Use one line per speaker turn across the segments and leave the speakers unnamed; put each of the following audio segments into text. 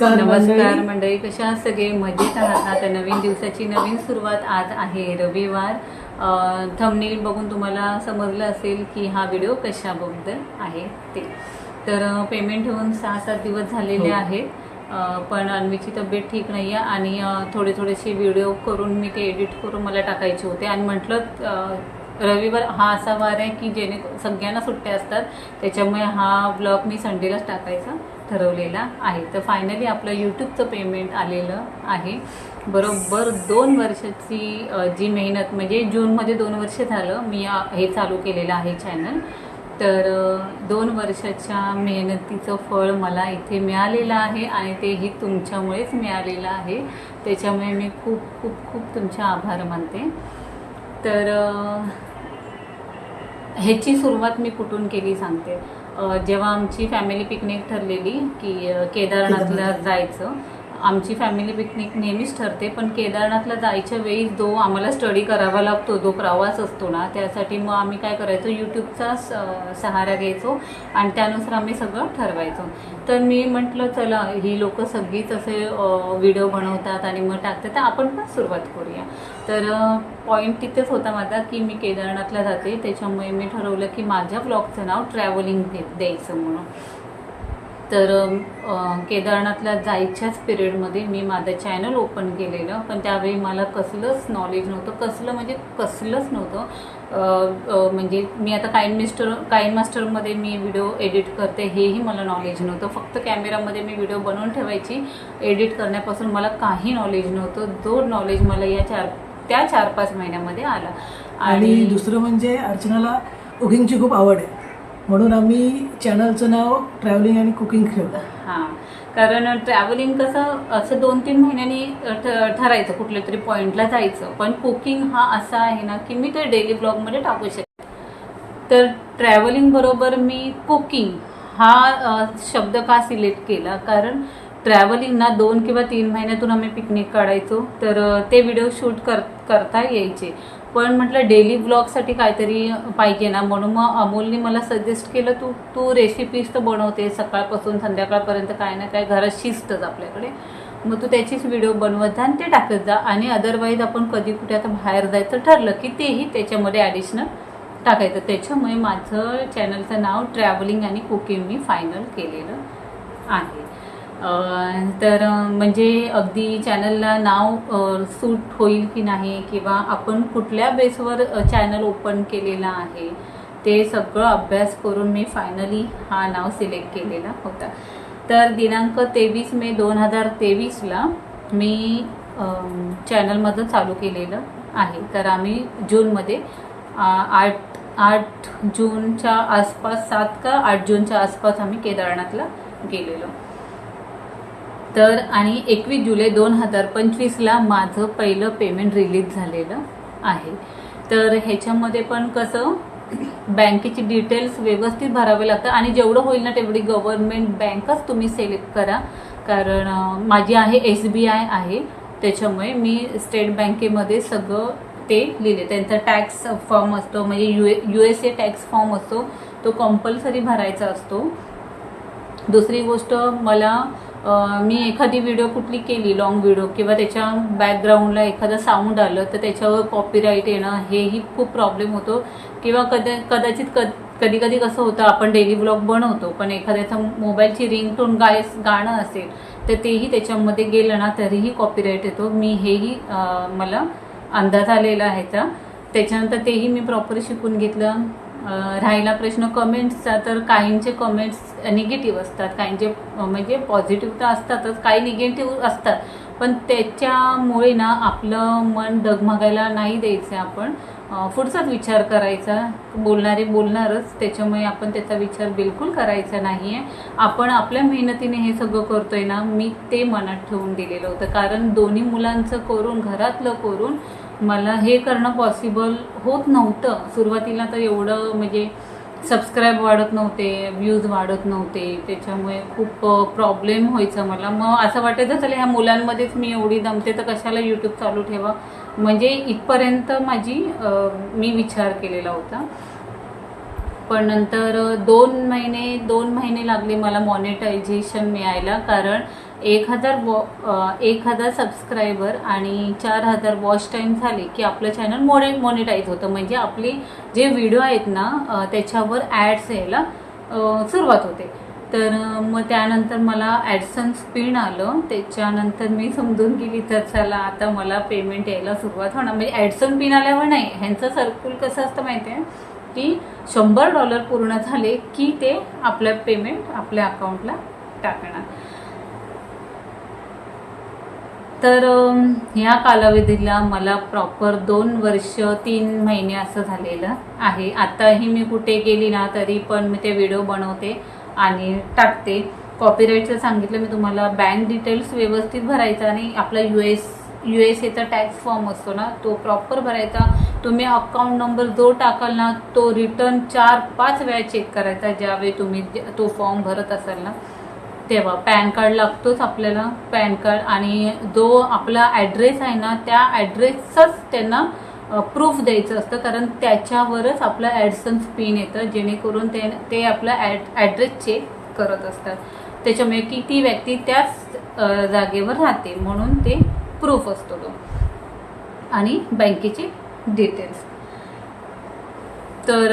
नमस्कार
नमस्कार
मंडळी.
कशा सगळे? मजेत आहात. नवीन दिवसाची नवीन सुरुवात आज आहे रविवार. थंबनेल बघून तुम्हाला समजलं असेल की हा व्हिडिओ कशाबद्दल आहे ते. तर पेमेंट होऊन सहा सात दिवस झालेले
हो.
आहेत. पण अन्वीची तब्येत ठीक नाही आहे आणि थोडे थोडेसे व्हिडिओ करून मी ते एडिट करून मला टाकायचे होते. आणि म्हटलं रविवार हा असा वार आहे की जेणे सगळ्यांना सुट्ट्या असतात त्याच्यामुळे हा ब्लॉग मी संडेलाच टाकायचा. ठरवलेला आहे. तर फायनली आपलं यूट्यूबचं पेमेंट आलेलं आहे. बरोबर दोन वर्षाची जी मेहनत म्हणजे जूनमध्ये दोन वर्ष झालं मी हे चालू केलेलं आहे चॅनल तर दोन वर्षाच्या मेहनतीचं फळ मला इथे मिळालेलं आहे आणि तेही तुमच्यामुळेच मिळालेलं आहे. त्याच्यामुळे मी खूप खूप खूप तुमचे आभार मानते. तर ह्याची सुरुवात मी कुठून केली सांगते? जेव्हा आमची फॅमिली पिकनिक ठरलेली की केदारनाथला
केदारनाथ.
जायचं आमची फॅमिली पिकनिक नेहमीच ठरते पण केदारनाथला जायच्या वेळी जो आम्हाला स्टडी करावा लागतो जो प्रवास असतो ना त्यासाठी मग आम्ही काय करायचो यूट्यूबचा स- सहारा घ्यायचो आणि त्यानुसार आम्ही सगळं ठरवायचो. तर मी म्हटलं चला ही लोक सगळीच असे व्हिडिओ बनवतात आणि मग टाकतात तर आपण पण सुरुवात करूया. तर पॉईंट तिथेच होता माझा की मी केदारनाथला जाते. त्याच्यामुळे मी ठरवलं की माझ्या ब्लॉगचं नाव ट्रॅव्हलिंग द्यायचं म्हणून. तर केदारनाथला जायच्याच पिरियडमध्ये मी माझं चॅनल ओपन केलेलं. पण त्यावेळी मला कसलंच नॉलेज नव्हतं. कसलं म्हणजे कसलंच नव्हतं. म्हणजे मी आता काइन मिस्टर काइन मास्टरमध्ये मी व्हिडिओ एडिट करते हेही मला नॉलेज नव्हतं. फक्त कॅमेरामध्ये मी व्हिडिओ बनवून ठेवायची एडिट करण्यापासून मला काही नॉलेज नव्हतं. जो नॉलेज मला या चार त्या चार पाच महिन्यामध्ये आला.
आणि दुसरं म्हणजे अर्चनाला कुकिंगची खूप आवड आहे. म्हणून आम्ही चॅनलचं नाव ट्रॅव्हलिंग आणि कुकिंग ठेवलं.
हां. कारण ट्रॅव्हलिंग कसं असं दोन तीन महिन्यांनी ठरायचं कुठल्या तरी पॉईंटला जायचं. पण कुकिंग हा असा आहे ना की मी ते डेली ब्लॉगमध्ये टाकू शकते. तर ट्रॅव्हलिंग बरोबर मी कुकिंग हा शब्द का सिलेक्ट केला? कारण ट्रॅव्हलिंग ना दोन किंवा तीन महिन्यातून आम्ही पिकनिक काढायचो. तर ते व्हिडिओ शूट कर करता यायचे. पण म्हटलं डेली ब्लॉगसाठी काहीतरी पाहिजे ना. म्हणून मग अमोलने मला सजेस्ट केलं तू तू रेसिपीज तर बनवते सकाळपासून संध्याकाळपर्यंत काय ना काय घरात शिस्तच आपल्याकडे. मग तू त्याचीच व्हिडिओ बनवत जा आणि ते टाकत जा. आणि अदरवाईज आपण कधी कुठे आता बाहेर जायचं ठरलं की तेही त्याच्यामध्ये ॲडिशनल टाकायचं. त्याच्यामुळे माझं चॅनलचं नाव ट्रॅव्हलिंग आणि कुकिंग मी फायनल केलेलं आहे. तर म्हणजे अगदी चॅनलला नाव सूट होईल की नाही किंवा आपण कुठल्या बेसवर चॅनल ओपन केलेला आहे ते सगळं अभ्यास करून मी फायनली हा नाव सिलेक्ट केलेला होता. तर दिनांक तेवीस मे दोन हजार तेवीसला मी चॅनलमधून चालू केलेलं आहे. तर आम्ही जूनमध्ये आठ आठ जूनच्या आसपास सात का आठ जूनच्या आसपास आम्ही केदारनाथला गेलेलो. तर आणि एकवीस जुलै दोन हजार पंचवीसला माझं पहिलं पेमेंट रिलीज झालेलं आहे. तर ह्याच्यामध्ये पण कसं बँकेची डिटेल्स व्यवस्थित भरावे लागतात आणि जेवढं होईल ना तेवढी गव्हर्नमेंट बँकच तुम्ही सिलेक्ट करा. कारण माझी आहे एस बी आय आहे त्याच्यामुळे मी स्टेट बँकेमध्ये सगळं ते लिहिले. त्यांचा टॅक्स फॉर्म असतो म्हणजे U U S A tax form असतो तो कंपल्सरी भरायचा असतो. दुसरी गोष्ट मला मी एखादी व्हिडिओ कुठली केली लॉंग व्हिडिओ किंवा त्याच्या बॅकग्राऊंडला एखादं साऊंड आलं तर त्याच्यावर कॉपीराईट येणं हेही खूप प्रॉब्लेम होतो. किंवा कदा कदाचित कद कधी कधी कसं होतं आपण डेली ब्लॉग बनवतो पण एखाद्याचा मोबाईलची रिंगटोन गाय गाणं असेल तर तेही त्याच्यामध्ये गेलं ना तरीही कॉपीराईट येतो. मी हेही मला अंदाज आलेला आहे. त्याच्यानंतर तेही मी प्रॉपर शिकून घेतलं. राहिला प्रश्न कमेंट्सचा तर काहींचे कमेंट्स निगेटिव्ह असतात. काहींचे म्हणजे पॉझिटिव्ह तर असतातच काही निगेटिव्ह असतात. पण त्याच्यामुळे ना आपलं मन डगमगायला नाही द्यायचं आपण. पुढचाच विचार करायचा. बोलणारे बोलणारच. त्याच्यामुळे आपण त्याचा विचार बिलकुल करायचा नाही आहे आपण आपल्या मेहनतीने हे सगळं करतोय ना मी ते मनात ठेवून दिलेलं होतं. कारण दोन्ही मुलांचं करून घरातलं करून मला हे करणं पॉसिबल होत नव्हतं. सुरुवातीला तर एवढं म्हणजे सबस्क्राईब वाढत नव्हते व्ह्यूज वाढत नव्हते. त्याच्यामुळे खूप प्रॉब्लेम व्हायचा मला. मग असं वाटायचं चला ह्या मुलांमध्येच मी एवढी दमते तर कशाला यूट्यूब चालू ठेवा? म्हणजे इथपर्यंत माझी मी विचार केलेला होता. पण नंतर दोन महिने दोन महिने लागले मला मॉनिटायझेशन मिळायला. कारण एक हजार वॉ एक हजार सबस्क्रायबर आणि चार हजार वॉच टाईम झाले की आपलं चॅनल मोडे मॉनिटाईज होतं. म्हणजे आपले जे व्हिडिओ आहेत ना त्याच्यावर ॲड्स यायला सुरुवात होते. तर मग त्यानंतर मला ॲडसन पिन आलं. त्याच्यानंतर मी समजून गेली तर चला आता मला पेमेंट यायला सुरुवात होणार. म्हणजे ॲडसन पिन आल्यावर नाही ह्यांचं सर्कल कसं असतं माहिती आहे की शंभर डॉलर पूर्ण झाले की ते आपलं पेमेंट आपल्या अकाउंटला टाकणार. तर ह्या कालावधीला मला प्रॉपर दोन वर्ष तीन महिने असं झालेलं आहे. आताही मी कुठे गेली ना तरी पण मी ते व्हिडिओ बनवते आणि टाकते. कॉपीराईटचं सांगितलं मी तुम्हाला बँक डिटेल्स व्यवस्थित भरायचा आणि आपला यू एस यू एस एचा टॅक्स फॉर्म असतो ना तो प्रॉपर भरायचा. तुम्ही अकाउंट नंबर जो टाकाल ना तो रिटर्न चार पाच वेळा चेक करायचा ज्यावेळी तुम्ही तो फॉर्म भरत असाल ना. तेव्हा पॅन कार्ड लागतोच आपल्याला पॅन कार्ड. आणि जो आपला ॲड्रेस आहे ना त्या ॲड्रेसचाच त्यांना प्रूफ द्यायचं असतं. कारण त्याच्यावरच आपलं ॲडसन्स पिन येतं. जेणेकरून ते ते आपलं ॲड ॲड्रेस चेक करत असतात. त्याच्यामुळे की ती व्यक्ती त्याच जागेवर राहते. म्हणून ते प्रूफ असतो तो. आणि बँकेचे डिटेल्स तर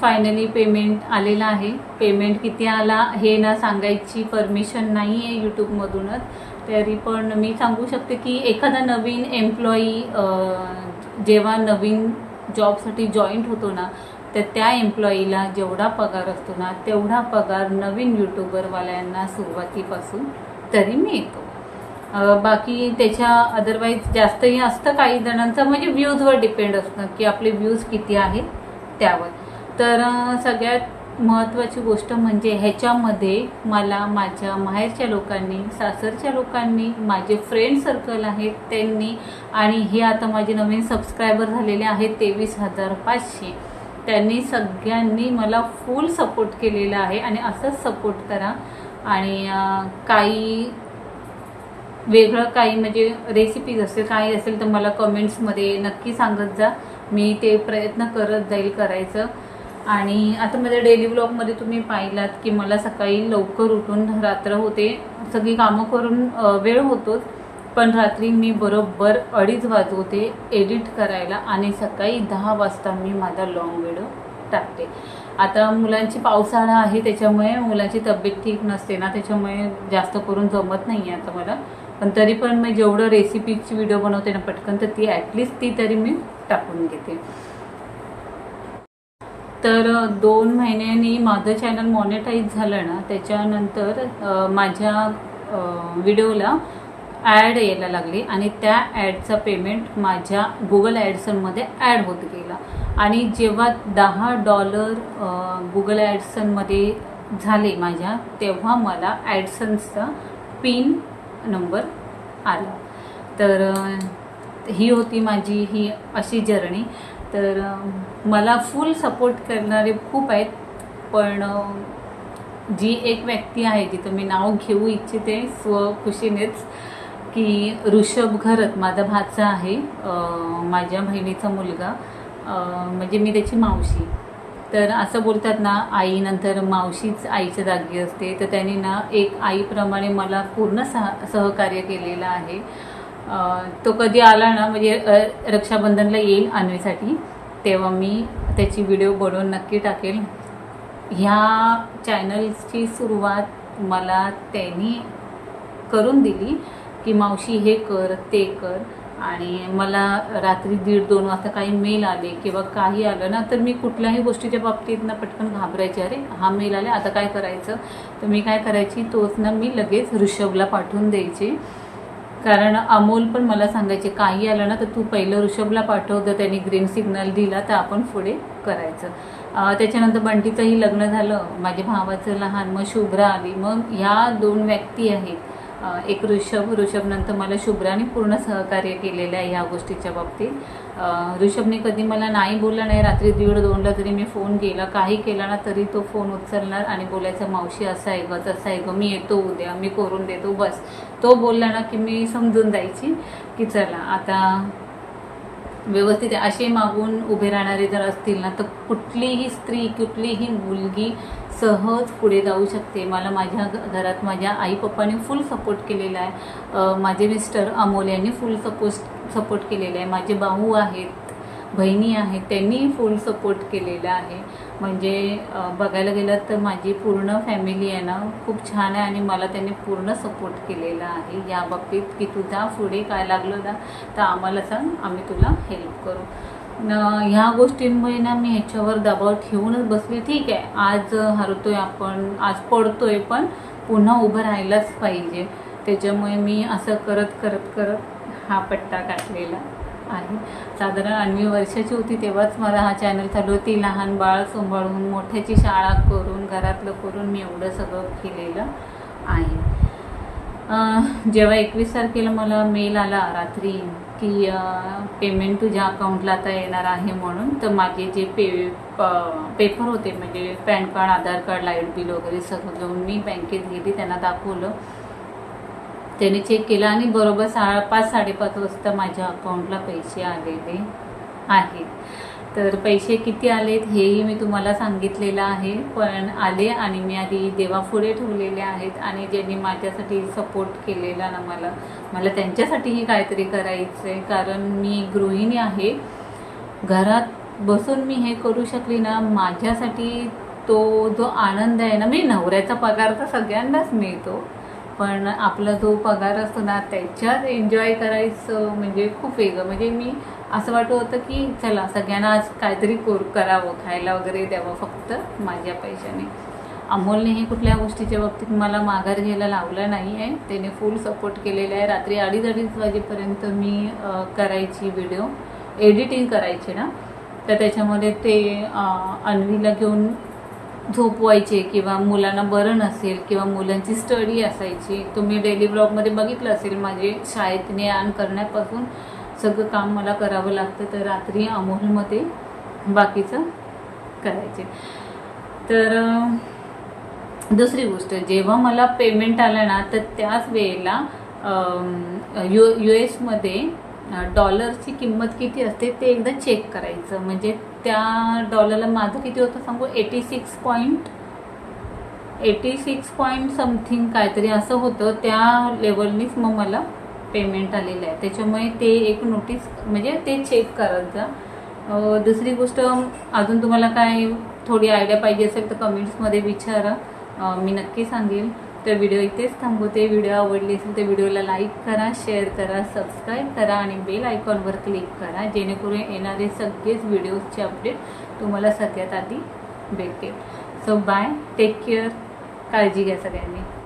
फायनली पेमेंट आलेलं आहे. पेमेंट किती आला हे ना सांगायची परमिशन नाही आहे यूट्यूबमधूनच तरी पण मी सांगू शकते की एखादा नवीन एम्प्लॉई जेव्हा नवीन जॉबसाठी जॉईंट होतो ना तर त्या एम्प्लॉईला जेवढा पगार असतो ना तेवढा पगार नवीन यूट्यूबरवाल्यांना सुरुवातीपासून तरी मिळतो. बाकी त्याच्या अदरवाईज जास्तही असतं काही जणांचं म्हणजे व्ह्यूजवर डिपेंड असतं की आपले व्ह्यूज किती आहेत. त्यावर. तर सगळ्यात महत्त्वाची गोष्ट म्हणजे ह्याच्यामध्ये मला माझ्या माहेरच्या लोकांनी सासरच्या लोकांनी माझे फ्रेंड सर्कल आहेत त्यांनी आणि हे आता माझे नवीन सबस्क्रायबर झालेले आहेत तेवीस हजार पाचशे. त्यांनी सगळ्यांनी मला फुल सपोर्ट केलेला आहे आणि असंच सपोर्ट करा. आणि काही वेगळं काही म्हणजे रेसिपीज असेल काही असेल तर मला कमेंट्समध्ये नक्की सांगत जा. मी ते प्रयत्न करत जाईल करायचं. आणि आता माझ्या डेली ब्लॉगमध्ये तुम्ही पाहिलात की मला सकाळी लवकर उठून रात्र होते. सगळी कामं करून वेळ होतोच. पण रात्री मी बरोबर अडीच वाजवते एडिट करायला आणि सकाळी दहा वाजता मी माझा लॉंग व्हिडिओ टाकते. आता मुलांची पावसाळा आहे त्याच्यामुळे मुलांची तब्येत ठीक नसते ना त्याच्यामुळे जास्त करून जमत नाही आहे आता मला. पण तरी पण मी जेवढं रेसिपीची व्हिडिओ बनवते ना पटकन तर ती ॲटलिस्ट ती तरी मी टाकून घेते. तर दोन महिन्यांनी माझं चॅनल मॉनिटाईज झालं ना त्याच्यानंतर माझ्या व्हिडिओला ॲड यायला लागली आणि त्या ॲडचा पेमेंट माझ्या गुगल ॲडसनमध्ये ॲड होत गेला. आणि जेव्हा दहा डॉलर गुगल ॲडसनमध्ये झाले माझ्या तेव्हा मला ॲडसन्सचा पिन नंबर आला. तर ही होती माझी ही अशी जर्नी तर मला फुल सपोर्ट करणारे खूप आहेत पण जी एक व्यक्ती आहे जिथं मी नाव घेऊ इच्छिते स्वखुशीनेच की ऋषभ घरत माझा भाचा आहे माझ्या बहिणीचा मुलगा. म्हणजे मी त्याची मावशी. तर असं बोलतात ना आईनंतर मावशीच आईच्या जागी असते. तर त्यांनी ना एक आईप्रमाणे मला पूर्ण सह सहकार्य केलेलं आहे. तो कधी आला ना म्हणजे रक्षाबंधनला येईल अन्वीसाठी तेव्हा मी त्याची व्हिडिओ बनवून नक्की टाकेल. ह्या चॅनलची सुरुवात मला त्यांनी करून दिली की मावशी हे कर ते कर. आणि मला रात्री दीड दोन वाजता काही मेल आले किंवा काही आलं ना तर मी कुठल्याही गोष्टीच्या बाबतीत ना पटकन घाबरायचे. अरे हा मेल आले आता काय करायचं? तर मी काय करायची? तोच ना मी लगेच ऋषभला पाठवून द्यायचे. कारण अमोल पण मला सांगायचे काही आलं ना तर तू पहिलं ऋषभला पाठव. जर त्यांनी ग्रीन सिग्नल दिला तर आपण पुढे करायचं. त्याच्यानंतर बंटीचंही लग्न झालं. माझ्या भावाचं लहान मग शुभ्रा आली. मग ह्या दोन व्यक्ती आहेत. एक ऋषभ ऋषभनंतर मला शुभ्राने पूर्ण सहकार्य केलेलं आहे ह्या गोष्टीच्या बाबतीत. ऋषभने कधी मला नाही बोलला नाही रात्री दीड दोनला जरी मी फोन केला काही केला ना तरी तो फोन उचलणार आणि बोलायचा मावशी असं आहे ग तसं आहे ग मी येतो उद्या मी करून देतो बस. तो बोलला ना की मी समजून जायची की चला आता व्यवस्थित असे मागून उभे राहणारे जर असतील ना तर कुठलीही स्त्री कुठलीही मुलगी सहज पुढे जाऊ शकते. मला माझ्या घरात माझ्या आई पप्पाने फुल सपोर्ट केलेला आहे. माझे मिस्टर अमोल यांनी फुल सपोर्ट सपोर्ट केलेला आहे. माझे भाऊ आहेत बहिणी आहेत त्यांनी फुल सपोर्ट केलेला आहे. म्हणजे बघायला गेलं तर माझी पूर्ण फॅमिली आहे ना खूप छान आहे आणि मला त्यांनी पूर्ण सपोर्ट केलेला आहे. या बाबतीत की तुझा पुढे काय लागलं ना तर आम्हाला सांग आम्ही तुला हेल्प करू. ह्या गोष्टींमुळे ना मी ह्याच्यावर दबाव ठेवूनच बसले. ठीक आहे आज हरतोय आपण आज पडतोय पण पुन्हा उभं राहायलाच पाहिजे. त्याच्यामुळे मी असं करत करत करत हा पट्टा काढलेला आहे. साधारण आठवी वर्षाची होती तेव्हाच मला हा चॅनल चालू होती. लहान बाळ सांभाळून मोठ्याची शाळा करून घरातलं करून मी एवढं सगळं केलेलं आहे. जेव्हा एकवीस तारखेला मला मेल आला रात्री की पेमेंट तुझ्या अकाउंटला आता येणार आहे म्हणून. तर माझे जे पे पेपर होते म्हणजे PAN card Aadhaar card light bill वगैरे सगळं घेऊन मी बँकेत गेली त्यांना दाखवलं. त्याने चेक केलं आणि बरोबर सा पाच साडेपाच वाजता माझ्या अकाउंटला पैसे आलेले आहेत. तर पैसे किती आलेत हेही मी तुम्हाला सांगितलेलं आहे. पण आले आणि मी आधी देवापुढे ठेवलेले आहेत आणि ज्यांनी माझ्यासाठी सपोर्ट केलेला ना मला मला त्यांच्यासाठीही काहीतरी करायचं आहे कारण मी गृहिणी आहे. घरात बसून मी हे करू शकली ना माझ्यासाठी तो जो आनंद आहे ना मी नवऱ्याचा पगार तर सगळ्यांनाच मिळतो. पण आपला जो पगार असतो ना त्याच्यात एन्जॉय करायचं म्हणजे खूप वेगळं. म्हणजे मी असं वाटत होतं की चला सगळ्यांना आज काहीतरी कोर करावं खायला वगैरे द्यावं फक्त माझ्या पैशाने. अमोलने हे कुठल्या गोष्टीच्या बाबतीत मला माघार घ्यायला लावलं नाही आहे. त्याने फुल सपोर्ट केलेला आहे. रात्री अडीच अडीच वाजेपर्यंत मी करायची व्हिडिओ एडिटिंग करायची ना. तर त्याच्यामध्ये ते अन्वीला घेऊन झोपवायचे किंवा मुलांना बरं नसेल किंवा मुलांची स्टडी असायची. तुम्ही डेली ब्लॉगमध्ये बघितलं असेल माझे शाळेत ने आण करण्यापासून. सगळं काम मला करावं लागतं तर रात्री अमोलमध्ये बाकीचं करायचे. तर दुसरी गोष्ट जेव्हा मला पेमेंट आलं ना तर त्याच वेळेला यू यू एसमध्ये डॉलरची किंमत किती असते ते एकदा चेक करायचं. म्हणजे त्या डॉलरला माझं किती होतं सांगू? Eighty six point eighty six point something काहीतरी असं होतं त्या लेवलनीच मग मला पेमेंट आलेलं आहे. त्याच्यामुळे ते एक नोटीस म्हणजे ते चेक करत जा दुसरी गोष्ट अजून तुम्हाला काय थोडी आयडिया पाहिजे असेल तर कमेंट्समध्ये विचारा. मी नक्की सांगेल. तर व्हिडिओ इथेच थांबवते व्हिडिओ आवडली असेल तर व्हिडिओला लाईक करा शेअर करा सबस्क्राईब करा आणि बेल आयकॉनवर क्लिक करा. जेणेकरून येणारे सगळेच व्हिडिओजचे अपडेट तुम्हाला सगळ्यात आधी भेटेल. सो बाय टेक केअर काळजी घ्या सगळ्यांनी.